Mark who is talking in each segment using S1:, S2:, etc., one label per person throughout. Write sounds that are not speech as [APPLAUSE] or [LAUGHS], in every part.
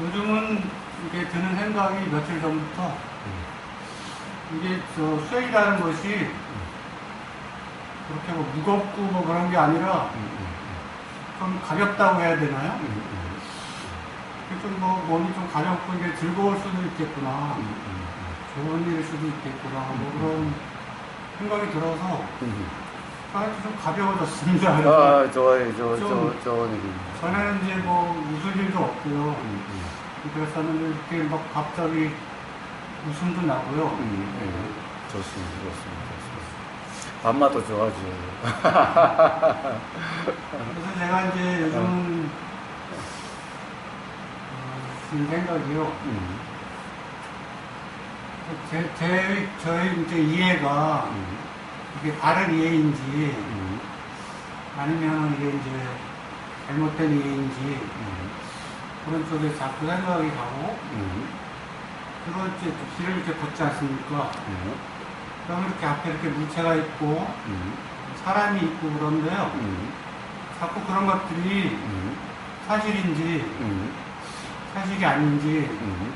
S1: 요즘은 이게 드는 생각이 며칠 전부터 이게 저 수행이라는 것이 그렇게 뭐 무겁고 뭐 그런 게 아니라 좀 가볍다고 해야 되나요? 좀뭐 몸이 좀 가볍고 이게 즐거울 수도 있겠구나. 좋은 일일 수도 있겠구나. 뭐 그런 생각이 들어서 사실 좀 가벼워졌습니다.
S2: 아, 좋아요. 저, 저, 일입니다.
S1: 전에는 이제 뭐 웃을 일도 없고요.
S2: 음, 음.
S1: 그래서는 이렇게 막 갑자기 웃음도 나고요.
S2: 음, 예. 좋습니다. 좋습니다. 좋습니다. 밤마도 좋아져요. [LAUGHS]
S1: 그래서 제가 이제 요즘 어, 든 생각이요.
S2: 음,
S1: 제, 제, 저의 이제 이해가
S2: 음,
S1: 이게 바른 이해인지
S2: 음,
S1: 아니면 이게 이제 잘못된 이해인지
S2: 음,
S1: 그런 쪽에 자꾸 생각이 가고
S2: 음,
S1: 그걸 이제 또 길을 이렇게 걷지 않습니까?
S2: 음,
S1: 그러면 이렇게 앞에 이렇게 물체가 있고
S2: 음,
S1: 사람이 있고 그런데요.
S2: 음,
S1: 자꾸 그런 것들이
S2: 음,
S1: 사실인지
S2: 음,
S1: 사실이 아닌지
S2: 음,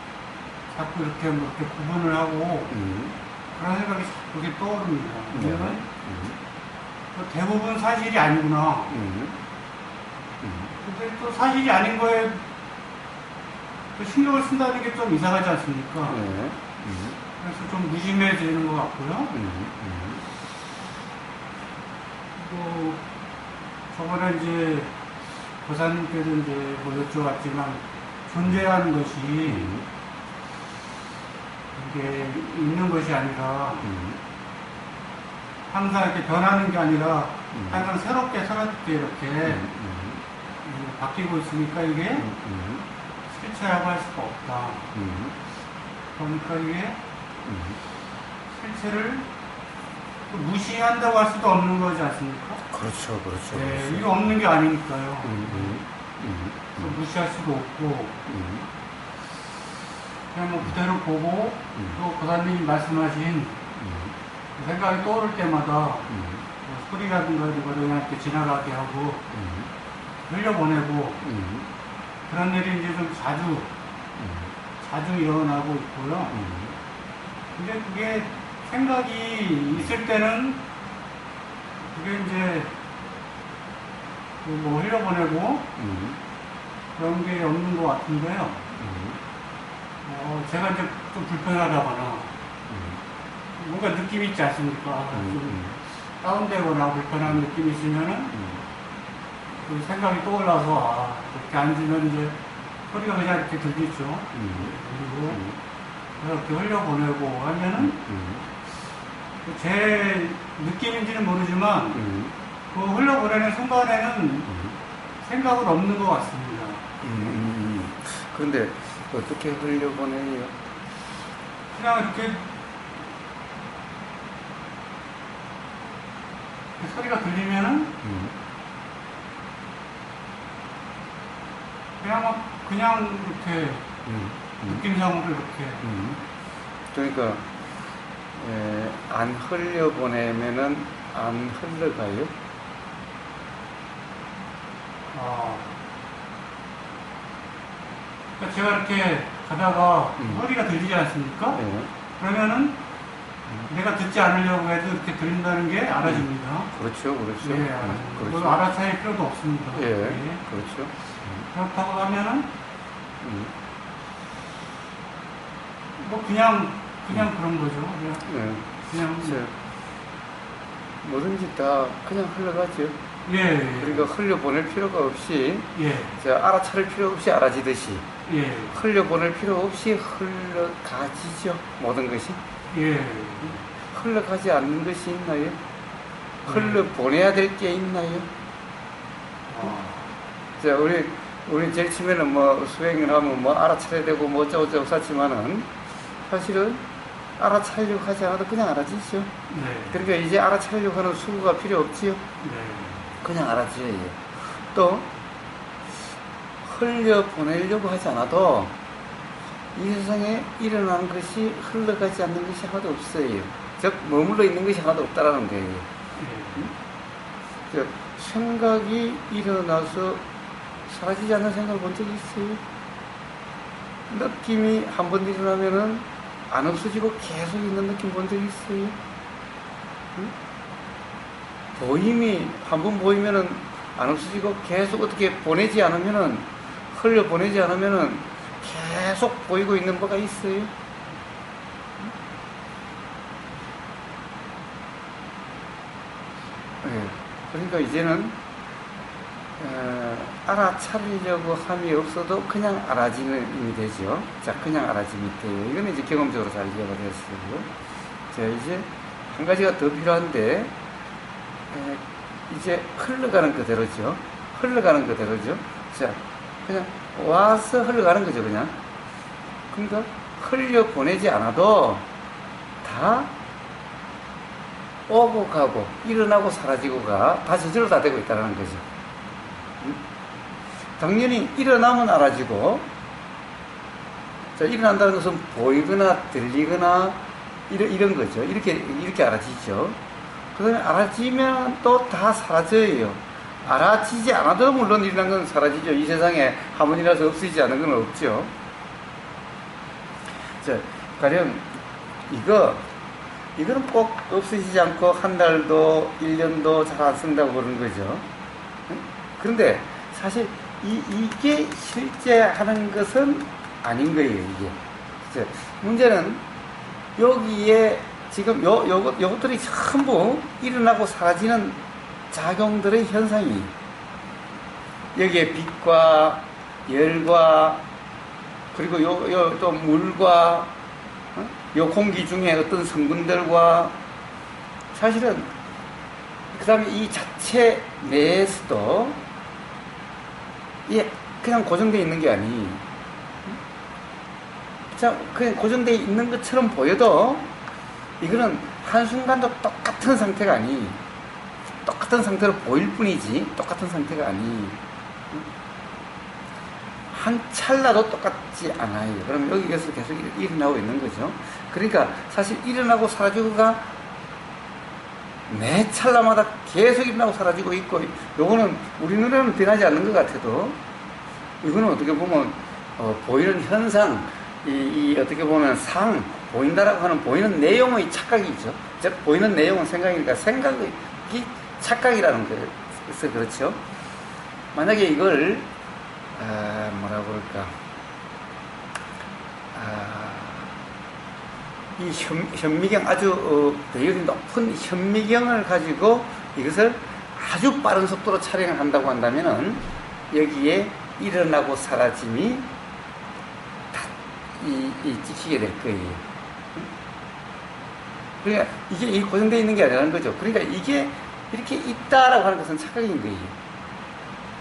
S1: 자꾸 이렇게 뭐 이렇게 구분을 하고
S2: 음,
S1: 그런 생각이 이렇게 떠오릅니다.
S2: 네.
S1: 왜냐면
S2: 음,
S1: 뭐 대부분 사실이 아니구나.
S2: 음, 음.
S1: 근데 또 사실이 아닌 거에 또 신경을 쓴다는 게 좀 이상하지 않습니까?
S2: 네. 음,
S1: 그래서 좀 무심해지는 것 같고요. 또 저번에 이제 고사님께도 이제 뭐 여쭤봤지만 존재하는 것이
S2: 음,
S1: 이게 있는 것이 아니라
S2: 음,
S1: 항상 이렇게 변하는 게 아니라
S2: 음.
S1: 항상 새롭게 새롭게 이렇게
S2: 음,
S1: 바뀌고 있으니까 이게 실체라고 할 수가 없다.
S2: 음,
S1: 그러니까 이게
S2: 음.
S1: 실체를 또 무시한다고 할 수도 없는 거지 않습니까?
S2: 그렇죠, 그렇죠.
S1: 네,
S2: 그렇죠.
S1: 이거 없는 게 아니니까요. 무시할 수도 없고
S2: 음,
S1: 그냥 뭐 그대로 보고
S2: 음.
S1: 또 고사님이 말씀하신
S2: 음,
S1: 그 생각이 떠오를 때마다
S2: 음,
S1: 뭐 소리라든가 이거를 그냥 이렇게 지나가게 하고
S2: 음,
S1: 흘려보내고
S2: 음,
S1: 그런 일이 이제 좀 자주
S2: 음,
S1: 자주 일어나고 있고요.
S2: 음.
S1: 근데 그게 생각이 있을 때는 그게 이제 그뭐 흘려보내고
S2: 음,
S1: 그런 게 없는 것 같은데요.
S2: 음,
S1: 어, 제가 이제 좀 불편하다거나.
S2: 음,
S1: 뭔가 느낌이 있지 않습니까? 아, 좀
S2: 음,
S1: 다운되거나 불편한 느낌이 있으면은
S2: 음,
S1: 그 생각이 떠올라서 아, 이렇게 앉으면 이제 소리가 그냥 이렇게 들리죠.
S2: 음,
S1: 그리고
S2: 음,
S1: 이렇게 흘려보내고 하면은
S2: 음,
S1: 제 느낌인지는 모르지만
S2: 음,
S1: 그 흘려보내는 순간에는
S2: 음,
S1: 생각은 없는 것 같습니다.
S2: 음. 그런데 어떻게 흘려보내요?
S1: 그냥 이렇게 그 소리가 들리면은
S2: 음,
S1: 그냥 막 그냥 이렇게
S2: 음, 음,
S1: 느낌상으로 이렇게
S2: 음. 그러니까 에, 안 흘려보내면은 안 흘러가요?
S1: 아 그러니까 제가 이렇게 가다가
S2: 음.
S1: 소리가 들리지 않습니까?
S2: 예.
S1: 그러면은 내가 듣지 않으려고 해도 이렇게 들린다는 게 알아집니다.
S2: 그렇죠, 그렇죠.
S1: 예,
S2: 음. 그렇죠.
S1: 그걸 알아차릴 필요도 없습니다.
S2: 예,
S1: 예.
S2: 그렇죠.
S1: 그렇다고 하면은
S2: 음,
S1: 뭐 그냥 그냥 그런 거죠. 그냥
S2: 예.
S1: 그냥
S2: 저, 뭐든지 다 그냥 흘러가죠.
S1: 예, 예.
S2: 그러니까 흘려보낼 필요가 없이,
S1: 예,
S2: 저 알아차릴 필요 없이 알아지듯이,
S1: 예,
S2: 흘려보낼 필요 없이 흘러가지죠. 모든 것이.
S1: 예.
S2: 흘러가지 않는 것이 있나요? 흘러보내야 될 게 있나요?
S1: 아,
S2: 자, 우리, 우리 제일 처음에는 뭐 수행을 하면 뭐 알아차려야 되고 뭐 어쩌고저쩌고 썼지만은 사실은 알아차리려고 하지 않아도 그냥 알아지죠.
S1: 네,
S2: 그러니까 이제 알아차리려고 하는 수고가 필요 없지요.
S1: 네,
S2: 그냥 알아줘요. 또 흘려보내려고 하지 않아도 이 세상에 일어나는 것이 흘러가지 않는 것이 하나도 없어요. 즉 머물러 있는 것이 하나도 없다라는 거예요.
S1: 예.
S2: 즉 생각이 일어나서 사라지지 않는 생각을 본 적이 있어요? 느낌이 한 번 일어나면은 안 없어지고 계속 있는 느낌 본적 있어요? 응? 보임이 한 번 보이면은 안 없어지고 계속 어떻게 보내지 않으면은 흘려 보내지 않으면은 계속 보이고 있는 거가 있어요. 예, 그러니까 이제는 어, 알아차리려고 함이 없어도 그냥 알아짐이 되죠. 자, 그냥 알아짐이 돼요. 이거는 이제 경험적으로 잘 이해가 됐어요. 자, 이제 한 가지가 더 필요한데, 에, 이제 흘러가는 그대로죠. 흘러가는 그대로죠. 자, 그냥 와서 흘러가는 거죠, 그냥. 그러니까 흘려 보내지 않아도 다 오고 가고 일어나고 사라지고가 다 저절로 다 되고 있다는 거죠. 음? 당연히 일어나면 알아지고 자, 일어난다는 것은 보이거나 들리거나 이런, 이런 거죠. 이렇게 이렇게 알아지죠. 그다음에 알아지면 또 다 사라져요. 알아지지 않아도 물론 일어난 건 사라지죠. 이 세상에 한 번이라도 없어지지 않은 건 없죠. 자, 가령 이거 이거는 꼭 없어지지 않고 한 달도 1년도 잘 안 쓴다고 그러는 거죠. 응? 그런데 사실 이, 이게 실제 하는 것은 아닌 거예요, 이게. 자, 문제는 여기에 지금 요, 요, 요것들이 전부 일어나고 사라지는 작용들의 현상이 여기에 빛과 열과 그리고 요, 요, 또 물과 어? 요 공기 중에 어떤 성분들과 사실은 그 다음에 이 자체 내에서도 예, 그냥 고정되어 있는 게 아니. 자, 그냥 고정되어 있는 것처럼 보여도 이거는 한순간도 똑같은 상태가 아니. 똑같은 상태로 보일 뿐이지 똑같은 상태가 아니. 한 찰나도 똑같지 않아요. 그럼 여기에서 계속 일- 일어나고 있는 거죠. 그러니까 사실 일어나고 사라지고가 매 찰나마다 계속 일어나고 사라지고 있고, 요거는 우리 눈에는 변하지 않는 것 같아도, 이거는 어떻게 보면, 어, 보이는 현상, 이, 이 어떻게 보면 상, 보인다라고 하는 보이는 내용의 착각이죠. 즉, 보이는 내용은 생각이니까 생각이 착각이라는 거에서 그렇죠. 만약에 이걸 아, 뭐라 그럴까. 아, 이 현, 현미경 아주 어, 배율이 높은 현미경을 가지고 이것을 아주 빠른 속도로 촬영을 한다고 한다면은 여기에 일어나고 사라짐이 다 이, 이 찍히게 될 거예요. 그러니까 이게 이 고정되어 있는 게 아니라는 거죠. 그러니까 이게 이렇게 있다라고 하는 것은 착각인 거예요.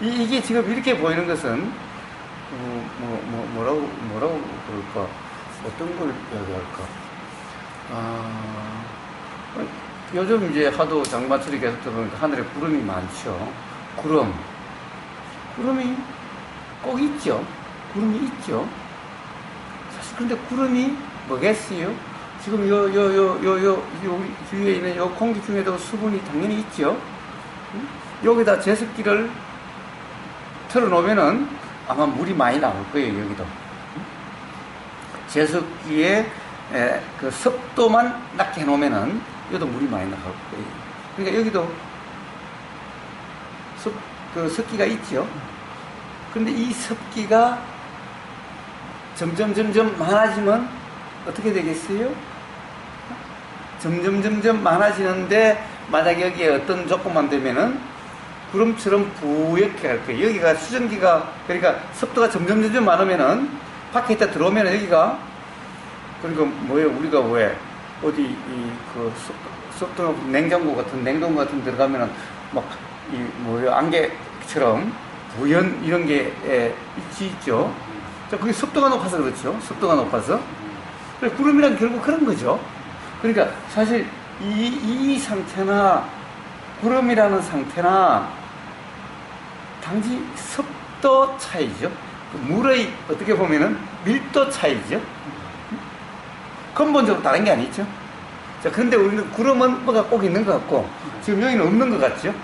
S2: 이, 게 지금 이렇게 보이는 것은 어, 뭐, 뭐, 뭐라고 뭐라고 그럴까? 어떤 걸 이야기할까? 아, 요즘 이제 하도 장마철이 계속 들어오니까 하늘에 구름이 많죠. 구름. 구름이 꼭 있죠. 구름이 있죠. 사실 근데 구름이 뭐겠어요 지금 요 요 요 요 요 여기 주위에 있는 요 공기 중에도 수분이 당연히 있죠 응? 여기다 제습기를 틀어놓으면은 아마 물이 많이 나올 거예요, 여기도. 제습기에 에, 그 습도만 낮게 해놓으면은 여기도 물이 많이 나올 거예요. 그러니까 여기도 습, 그 습기가 있죠. 근데 이 습기가 점점 점점 많아지면 어떻게 되겠어요? 점점 점점 많아지는데 만약 여기에 어떤 조건만 되면은 구름처럼 부옇게 할 거예요. 여기가 수증기가 그러니까 습도가 점점 점점 많으면은 밖에 있다 들어오면 여기가 그러니까 뭐예요? 우리가 왜 어디 이그 습도 냉장고 같은 냉동고 같은 데 들어가면은 막 이 뭐예요? 안개처럼 부연 이런 게 에, 있지 있죠. 자, 그게 습도가 높아서 그렇죠. 습도가 높아서. 그래서 구름이란 결국 그런 거죠. 그러니까 사실 이, 이 상태나 구름이라는 상태나 단지 습도 차이죠. 그 물의 어떻게 보면은 밀도 차이죠. 근본적으로 다른 게 아니죠. 자, 근데 우리는 구름은 뭐가 꼭 있는 것 같고, 지금 여기는 없는 것 같죠?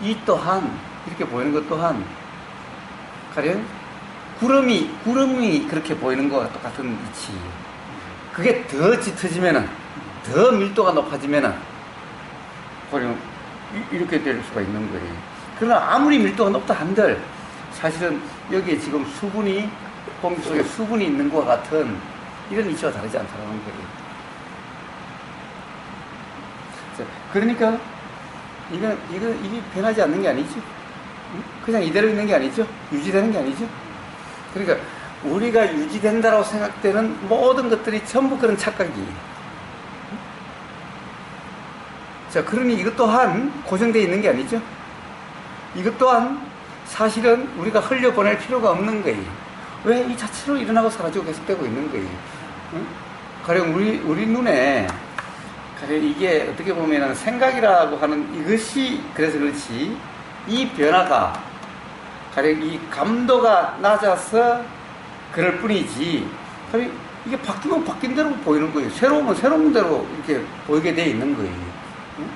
S2: 이 또한, 이렇게 보이는 것 또한, 가령 구름이 구름이 그렇게 보이는 거와 똑같은 위치. 그게 더 짙어지면은 더 밀도가 높아지면은 그냥 이- 이렇게 될 수가 있는 거예요. 그러나 아무리 밀도가 높다 한들 사실은 여기에 지금 수분이 공기 속에 수분이 있는 것과 같은 이런 위치와 다르지 않다는 거예요. 자, 그러니까 이거 이거 이게 변하지 않는 게 아니죠. 응? 그냥 이대로 있는 게 아니죠. 유지되는 게 아니죠. 그러니까 우리가 유지된다라고 생각되는 모든 것들이 전부 그런 착각이에요. 자, 그러니 이것 또한 고정되어 있는 게 아니죠. 이것 또한 사실은 우리가 흘려보낼 필요가 없는 거예요. 왜 이 자체로 일어나고 사라지고 계속되고 있는 거예요. 응? 가령 우리, 우리 눈에, 가령 이게 어떻게 보면은 생각이라고 하는 이것이 그래서 그렇지, 이 변화가, 가령 이 감도가 낮아서 그럴 뿐이지, 가령 이게 바뀌면 바뀐 대로 보이는 거예요. 새로우면 새로운 대로 이렇게 보이게 돼 있는 거예요. 응?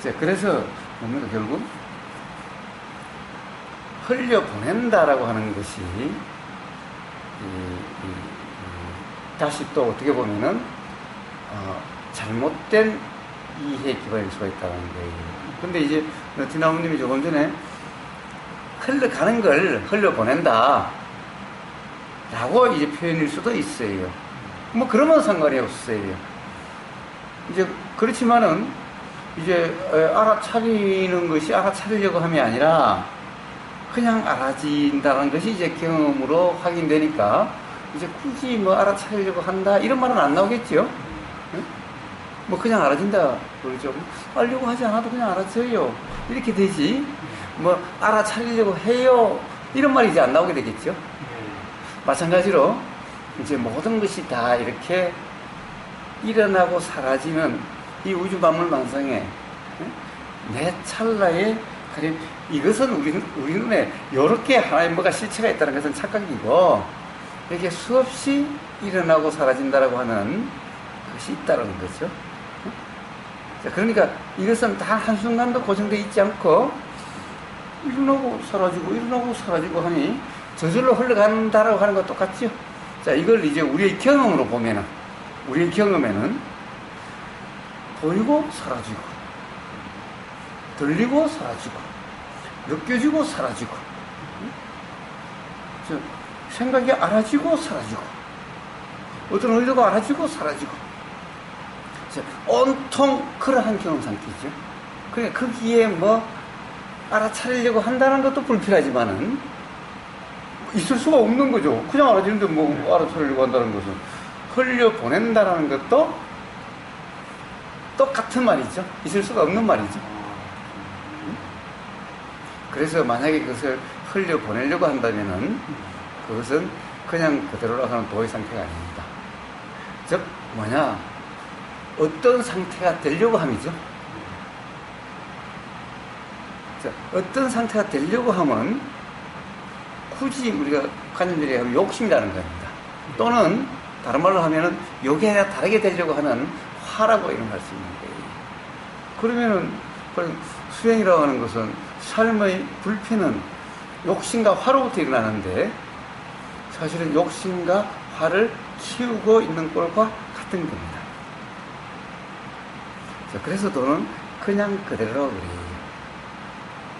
S2: 자, 그래서 뭡니까, 결국? 흘려보낸다라고 하는 것이, 이, 이, 이, 다시 또 어떻게 보면은, 어, 잘못된 이해에 기반일 수가 있다는 거예요. 근데 이제, 티나무님이 조금 전에 흘러가는 걸 흘려보낸다. 라고 이제 표현일 수도 있어요. 뭐, 그러면 상관이 없어요. 이제, 그렇지만은, 이제 에, 알아차리는 것이 알아차리려고 함이 아니라 그냥 알아진다는 것이 이제 경험으로 확인되니까 이제 굳이 뭐 알아차리려고 한다 이런 말은 안 나오겠지요. 응? 뭐 그냥 알아진다 그러죠. 알려고 하지 않아도 그냥 알아져요. 이렇게 되지. 뭐 알아차리려고 해요. 이런 말이 이제 안 나오게 되겠죠. 마찬가지로 이제 모든 것이 다 이렇게 일어나고 사라지는 이 우주 만물 만상에 응? 내 찰나에 가령 이것은 우리, 우리 눈에 이렇게 하나의 뭐가 실체가 있다는 것은 착각이고 이렇게 수없이 일어나고 사라진다라고 하는 것이 있다는 거죠. 그러니까 이것은 다 한순간도 고정되어 있지 않고 일어나고 사라지고 일어나고 사라지고 하니 저절로 흘러간다라고 하는 것 똑같죠. 자, 이걸 이제 우리의 경험으로 보면은 우리의 경험에는 보이고 사라지고 들리고 사라지고 느껴지고 사라지고 생각이 알아지고 사라지고 어떤 의도가 알아지고 사라지고 자, 온통 그러한 경험 상태죠. 그러니까 거기에 뭐 알아차리려고 한다는 것도 불필하지만은 있을 수가 없는 거죠. 그냥 알아지는데 뭐 알아차리려고 한다는 것은 흘려 보낸다라는 것도 똑같은 말이죠. 있을 수가 없는 말이죠. 그래서 만약에 그것을 흘려 보내려고 한다면은 그것은 그냥 그대로로 하는 도의 상태가 아닙니다. 즉 뭐냐 어떤 상태가 되려고 함이죠. 자, 어떤 상태가 되려고 하면 굳이 우리가 관념들이 하면 욕심이라는 겁니다. 또는 다른 말로 하면은 요게 아니라 다르게 되려고 하는 화라고 이런 있는 거예요. 그러면은 수행이라고 하는 것은 삶의 불피는 욕심과 화로부터 일어나는데 사실은 욕심과 화를 키우고 있는 꼴과 같은 겁니다. 자, 그래서 돈은 그냥 그대로 그래요.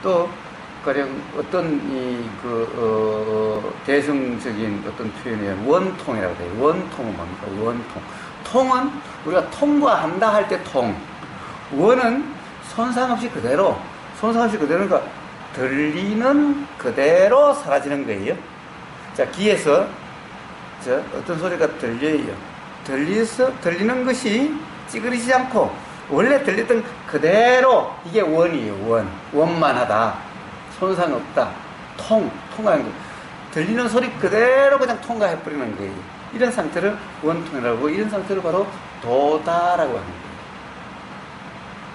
S2: 또 가령 어떤 이그 어, 대승적인 어떤 표현이 원통이라고 돼요. 원통은 뭡니까? 원통. 통은 우리가 통과한다 할 때 통. 원은 손상 없이 그대로, 손상 없이 그대로, 그러니까 들리는 그대로 사라지는 거예요. 자, 귀에서 저 어떤 소리가 들려요. 들리서, 들리는 것이 찌그리지 않고 원래 들렸던 그대로 이게 원이에요, 원. 원만하다. 손상 없다. 통, 통하는 거. 들리는 소리 그대로 그냥 통과해 버리는 거예요. 이런 상태를 원통이라고, 이런 상태를 바로 도다라고 하는 거예요.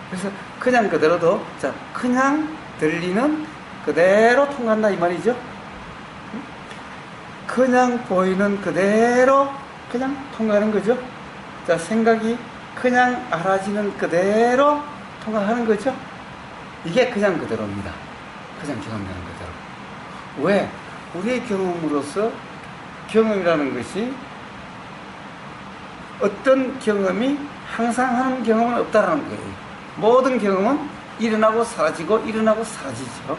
S2: 그래서 그냥 그대로도, 자, 그냥 들리는 그대로 통한다 이 말이죠. 그냥 보이는 그대로 그냥 통과하는 거죠. 자, 생각이 그냥 알아지는 그대로 통과하는 거죠. 이게 그냥 그대로입니다. 그냥 경험되는 그대로. 왜? 우리의 경험으로서 경험이라는 것이 어떤 경험이 항상 하는 경험은 없다라는 거예요. 모든 경험은 일어나고 사라지고 일어나고 사라지죠.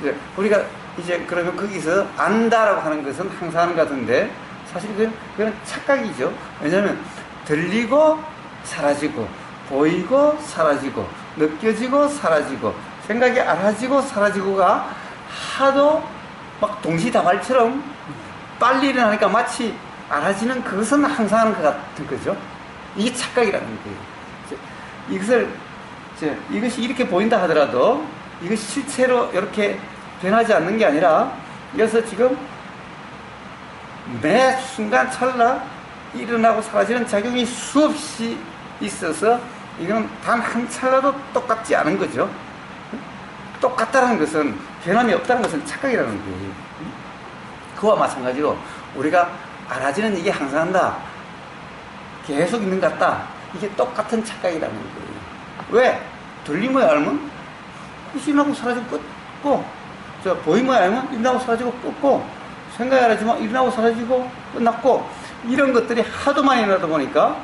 S2: 이제 우리가 이제 그러면 거기서 안다라고 하는 것은 항상 하는 것 같은데 사실 그건, 그건 착각이죠. 왜냐하면 들리고 사라지고 보이고 사라지고 느껴지고 사라지고 생각이 알아지고 사라지고가 하도 막 동시다발처럼 빨리 일어나니까 마치 알아지는 그것은 항상 하는 것 같은 거죠. 이게 착각이라는 거예요. 이것을 이것이 이렇게 보인다 하더라도 이것이 실체로 이렇게 변하지 않는 게 아니라 그래서 지금 매 순간 찰나 일어나고 사라지는 작용이 수없이 있어서 이건 단 한 찰나도 똑같지 않은 거죠. 똑같다는 것은 변함이 없다는 것은 착각이라는 거예요. 그와 마찬가지로 우리가 알아지는 이게 항상 한다. 계속 있는 것 같다. 이게 똑같은 착각이라는 거예요. 왜? 들리면 알면 일어나고 사라지고 끝고 저 보이면 알면 일어나고 사라지고 끝고 생각이 알아지면 일어나고 사라지고 끝났고 이런 것들이 하도 많이 일어나다 보니까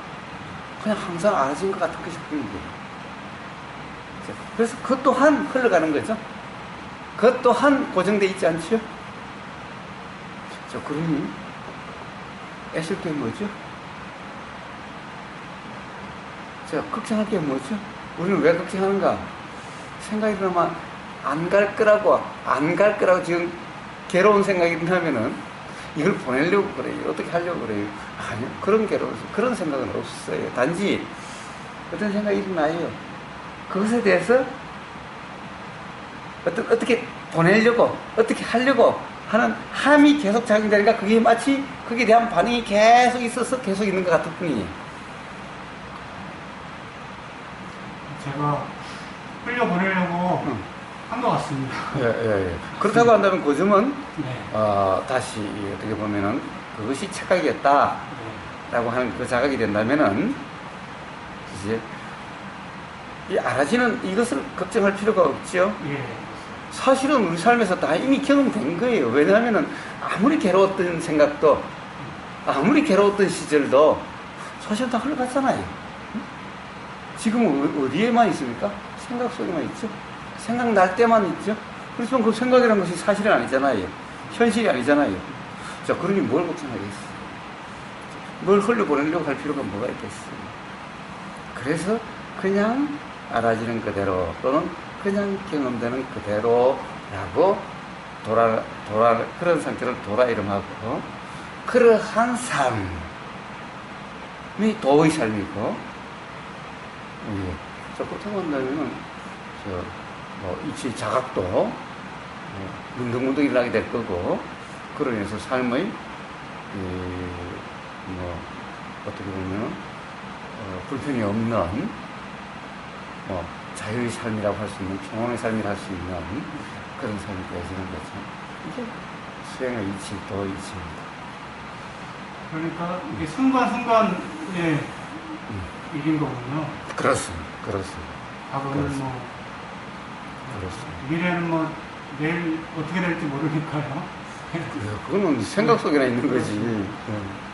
S2: 그냥 항상 알아진 것 같은 것이 보이는 거예요. 그래서 그것 또한 흘러가는 거죠. 그것 또한 고정돼 있지 않죠? 저 그러니 애쓸 게 뭐죠? 자, 걱정할 게 뭐죠? 우리는 왜 걱정하는가? 생각이 들면 안 갈 거라고, 안 갈 거라고 지금 괴로운 생각이 든다면은 이걸 보내려고 그래요. 어떻게 하려고 그래요. 아니요. 그런 괴로움, 그런 생각은 없어요. 단지 어떤 생각이 일어나요. 그것에 대해서 어떤, 어떻게 보내려고, 어떻게 하려고 하는 함이 계속 작용되니까 그게 마치 거기에 대한 반응이 계속 있어서 계속 있는 것 같을 뿐이에요.
S1: 제가 흘려보내려고
S2: 응.
S1: 한 것 같습니다.
S2: 예, 예, 예. 그렇다고 한다면 그 점은,
S1: 네.
S2: 어, 다시 어떻게 보면은 그것이 착각이었다.
S1: 네.
S2: 라고 하는 그 자각이 된다면은, 이제, 이 알아지는 이것을 걱정할 필요가 없죠.
S1: 예.
S2: 사실은 우리 삶에서 다 이미 경험된 거예요. 왜냐하면은 아무리 괴로웠던 생각도, 아무리 괴로웠던 시절도 사실 다 흘러갔잖아요. 응? 지금 어- 어디에만 있습니까? 생각 속에만 있죠. 생각날 때만 있죠. 그래서 그 생각이라는 것이 사실은 아니잖아요. 현실이 아니잖아요. 자, 그러니 뭘 걱정하겠어요? 뭘 흘려보내려고 할 필요가 뭐가 있겠어요? 그래서 그냥 알아지는 그대로 또는 그냥 경험되는 그대로라고 돌아, 돌아, 그런 상태를 돌아 이름하고 그러한 삶이 도의 삶이고 예. 저 그렇다고 한다면은 저, 뭐, 이치 자각도 뭐, 문득문득 일어나게 될 거고 인해서 삶의 이, 뭐 어떻게 보면 어, 불편이 없는 뭐 자유의 삶이라고 할 수 있는 평온의 삶이라고 할 수 있는 그런 삶이 되어지는 거죠. 이게 수행의 이치, 도의 이치입니다.
S1: 그러니까 이게 순간순간의
S2: 음.
S1: 일인 거군요.
S2: 그렇습니다. 그렇습니다.
S1: 과거는
S2: 그렇습니다.
S1: 뭐,
S2: 그렇습니다.
S1: 미래는 뭐, 내일 어떻게 될지 모르니까요.
S2: 그거는 생각 속에나 있는 거지. [LAUGHS] 예.